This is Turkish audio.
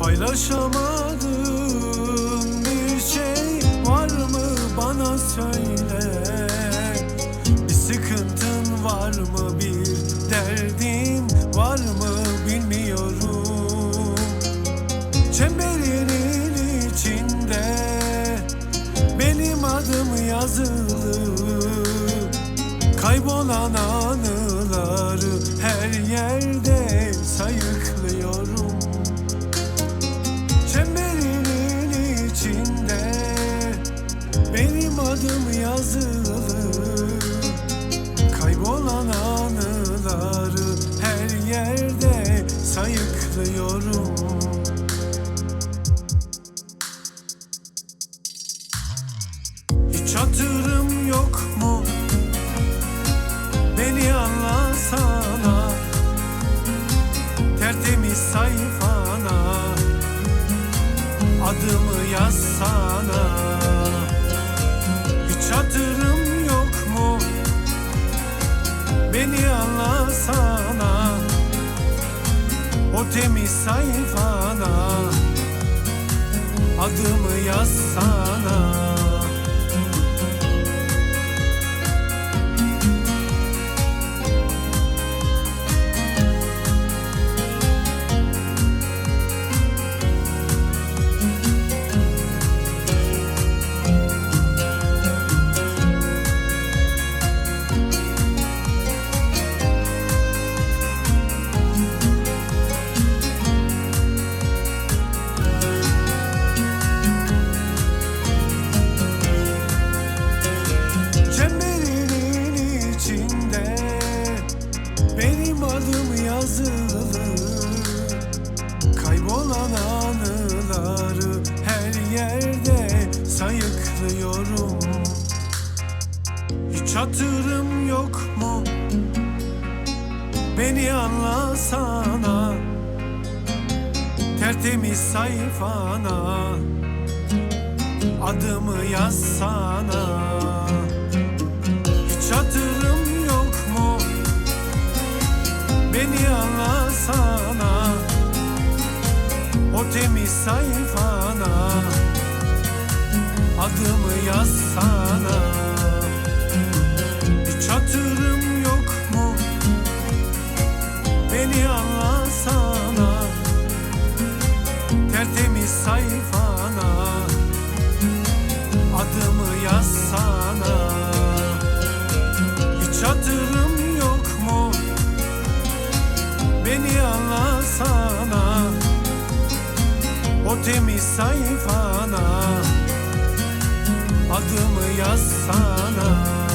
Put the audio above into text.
Paylaşamadığın bir şey. Var mı? Bana söyle. Bir sıkıntın var mı? Bir derdin var mı? Bilmiyorum. Çemberinin içinde benim adım yazılı. Kaybolan anıları her yerde sayıklıyorum adım yazılı Kaybolan anıları her yerde sayıklıyorum. Hiç hatırım yok mu? Beni anlasana Tertemiz sayfana Adımı yazsana hatırım yok mu? Beni anlasana. O temiz sayfana. Adımı yazsana benim yazılı. Kaybolan anıları her yerde sayıklıyorum. Hiç hatırım yok mu? Beni anlasana. Tertemiz sayfana. Adımı yazsana O temiz sayfana Adımı yazsana temiz sayfana Adımı yazsana